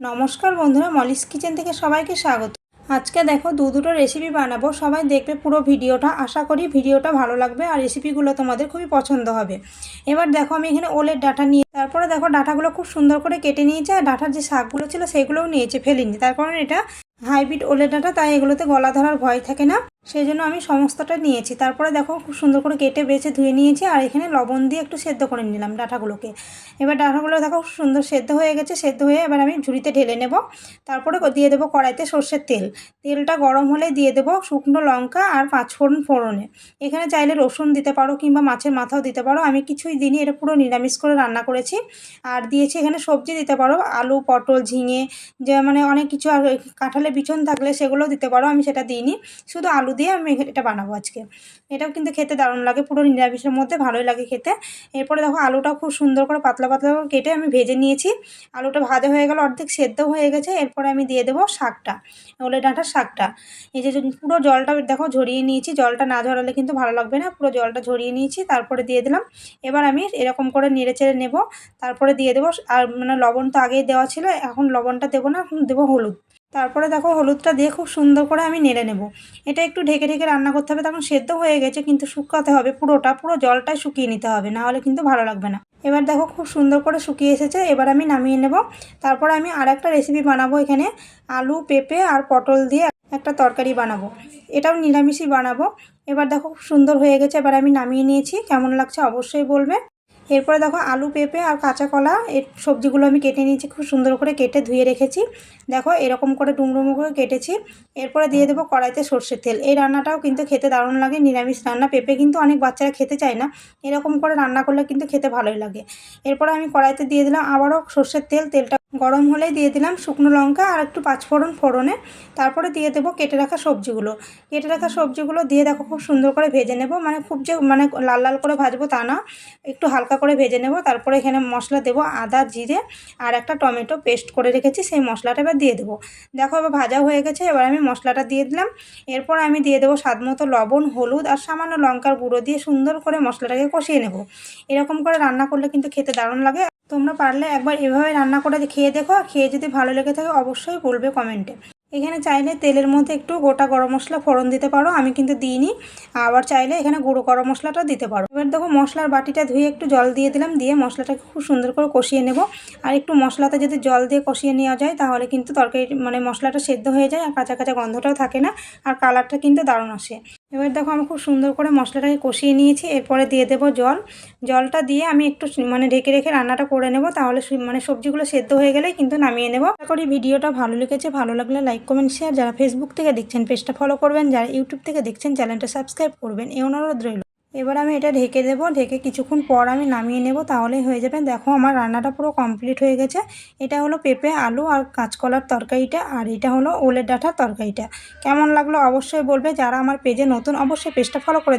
নমস্কার বন্ধুরা, Molly's kitchen থেকে সবাইকে স্বাগত। আজকে দেখো দু দুটো রেসিপি বানাবো, সবাই দেখবে পুরো ভিডিওটা। আশা করি ভিডিওটা ভালো লাগবে আর রেসিপিগুলো তোমাদের খুবই পছন্দ হবে। এবার দেখো আমি এখানে ওলের ডাটা নিয়ে তারপরে দেখো ডাটাগুলো খুব সুন্দর করে কেটে নিয়েছে আর ডাটার যে শাকগুলো ছিল সেগুলোও নিয়েছে ফেলিনি তার কারণ এটা হাইব্রিড ওলের ডাটা তাই এগুলোতে গলা ধরার ভয় থাকে না। সেই জন্য আমি সমস্তটা নিয়েছি। তারপরে দেখো খুব সুন্দর করে কেটে বেছে ধুয়ে নিয়েছি, আর এখানে লবণ দিয়ে একটু সেদ্ধ করে নিলাম ডাঁটাগুলোকে। এবার ডাঁটাগুলো দেখো খুব সুন্দর সেদ্ধ হয়ে গেছে। সেদ্ধ হয়ে এবার আমি ঝুড়িতে ঢেলে নেব। তারপরে দিয়ে দেবো কড়াইতে সর্ষের তেল। তেলটা গরম হলে দিয়ে দেবো শুকনো লঙ্কা আর পাঁচফোড়ন ফোড়নে। এখানে চাইলে রসুন দিতে পারো কিংবা মাছের মাথাও দিতে পারো। আমি কিছুই দিনই এটা পুরো নিরামিষ করে রান্না করেছি। আর দিয়েছি এখানে সবজি দিতে পারো, আলু, পটল, ঝিঙে, যে মানে অনেক কিছু আর কাঁঠালে বিছন থাকলে সেগুলোও দিতে পারো, আমি সেটা দিইনি। শুধু আলু দিয়ে আমি এটা বানাবো আজকে। এটাও কিন্তু খেতে দারুণ লাগে, পুরো নিরামিষের মধ্যে ভালোই লাগে খেতে। এরপরে দেখো আলুটাও খুব সুন্দর করে পাতলা পাতলা করে কেটে আমি ভেজে নিয়েছি। আলুটা ভাজা হয়ে গেল, অর্ধেক সেদ্ধ হয়ে গেছে, এরপরে আমি দিয়ে দেবো শাকটা, ওলে ডাঁটার শাকটা। এই যে পুরো জলটা দেখো ঝরিয়ে নিয়েছি, জলটা না ঝরালে কিন্তু ভালো লাগবে না, পুরো জলটা ঝরিয়ে নিয়েছি, তারপরে দিয়ে দিলাম। এবার আমি এরকম করে নেড়ে চেড়ে নেব, তারপরে দিয়ে দেবো, আর মানে লবণ তো আগেই দেওয়া ছিল, এখন লবণটা দেবো না, দেবো হলুদ। তারপরে দেখো হলুদটা দিয়ে খুব সুন্দর করে আমি নেড়ে নেব। এটা একটু ঢেকে ঢেকে রান্না করতে হবে, তখন সেদ্ধ হয়ে গেছে, কিন্তু শুকাতে হবে পুরোটা, পুরো জলটাই শুকিয়ে নিতে হবে, না হলে কিন্তু ভালো লাগবে না। এবার দেখো খুব সুন্দর করে শুকিয়ে এসেছে, এবার আমি নামিয়ে নেব। তারপরে আমি আর একটা রেসিপি বানাবো এখানে, আলু, পেঁপে আর পটল দিয়ে একটা তরকারি বানাবো। এটাও নিরামিষই বানাবো। এবার দেখো খুব সুন্দর হয়ে গেছে, এবার আমি নামিয়ে নিয়েছি, কেমন লাগছে অবশ্যই বলবে। এরপরে দেখো আলু পেঁপে আর কাঁচা কলা, এর সবজিগুলো আমি কেটে নিয়েছি, খুব সুন্দর করে কেটে ধুয়ে রেখেছি। দেখো এরকম করে ডুমডুমো করে কেটেছি। এরপরে দিয়ে দেবো কড়াইতে সর্ষের তেল। এই রান্নাটাও কিন্তু খেতে দারুণ লাগে, নিরামিষ রান্না। পেঁপে কিন্তু অনেক বাচ্চারা খেতে চায় না। এরকম করে রান্না করলে কিন্তু খেতে ভালোই লাগে। এরপরে আমি কড়াইতে দিয়ে দিলাম আবারও সর্ষের তেল, তেলটা গরম হলে দিয়ে দিলাম শুকনো লঙ্কা আর একটু পাঁচফোড়ন ফোড়নে। তারপরে দিয়ে দেবো কেটে রাখা সবজিগুলো। কেটে রাখা সবজিগুলো দিয়ে দেখো খুব সুন্দর করে ভেজে নেব। মানে খুব যে মানে লাল লাল করে ভাজবো তা না, একটু হালকা করে ভেজে নেব। তারপরে এখানে মশলা দেবো আদা, জিরে আর একটা টমেটো পেস্ট করে রেখেছি, সেই মশলাটা এবার দিয়ে দেবো। দেখো এবার ভাজা হয়ে গেছে, এবার আমি মশলাটা দিয়ে দিলাম। এরপর আমি দিয়ে দেবো স্বাদ মতো লবণ, হলুদ আর সামান্য লঙ্কার গুঁড়ো দিয়ে সুন্দর করে মশলাটাকে কষিয়ে নেব। এরকম করে রান্না করলে কিন্তু খেতে দারুণ লাগে তোমরা পারলে একবার এভাবে রান্না করে খেয়ে দেখো খেয়ে যদি ভালো লেগে থাকে অবশ্যই বলবে কমেন্টে। এখানে চাইলে তেলের মধ্যে একটু গোটা গরম মশলা ফোড়ন দিতে পারো, আমি কিন্তু দিইনি। আবার চাইলে এখানে গুঁড়ো গরম মশলাটা দিতে পারো। এবার দেখো মশলার বাটিটা ধুয়ে একটু জল দিয়ে দিলাম, দিয়ে মশলাটাকে খুব সুন্দর করে কষিয়ে নেব। আর একটু মশলাতে যদি জল দিয়ে কষিয়ে নেওয়া যায়, তাহলে কিন্তু তরকারি মানে মশলাটা সেদ্ধ হয়ে যায়, আর কাঁচা কাঁচা গন্ধটাও থাকে না, আর কালারটা কিন্তু দারুণ আসে। এবার দেখো আমি খুব সুন্দর করে মশলাটাকে কষিয়ে নিয়েছি, এরপরে দিয়ে দেবো জল। জলটা দিয়ে আমি একটু মানে ঢেকে রেখে রান্নাটা করে নেব, তাহলে মানে সবজিগুলো সেদ্ধ হয়ে গেলে কিন্তু নামিয়ে নেব। আশা করি ভিডিওটা ভালো লেগেছে, ভালো লাগলে লাইক কমেন্ট শেয়ার যারা ফেসবুক থেকে দেখছেন, পেজটা ফলো করবেন, যারা ইউটিউব থেকে দেখছেন, চ্যানেলটা সাবস্ক্রাইব করবেন। এই অনুরোধ রইল। এবার আমি এটা ঢেকে দেবো, ঢেকে কিছুক্ষণ পর আমি নামিয়ে নেব, তাহলে হয়ে যাবে। দেখো আমার রান্নাটা পুরো কমপ্লিট হয়ে গেছে। এটা হলো পেঁপে, আলু আর কাঁচকলার তরকারিটা, আর এটা হলো ওলের ডাঁটার তরকারিটা। কেমন লাগল অবশ্যই বলবে, যারা আমার পেজে নতুন অবশ্যই পেজটা ফলো করে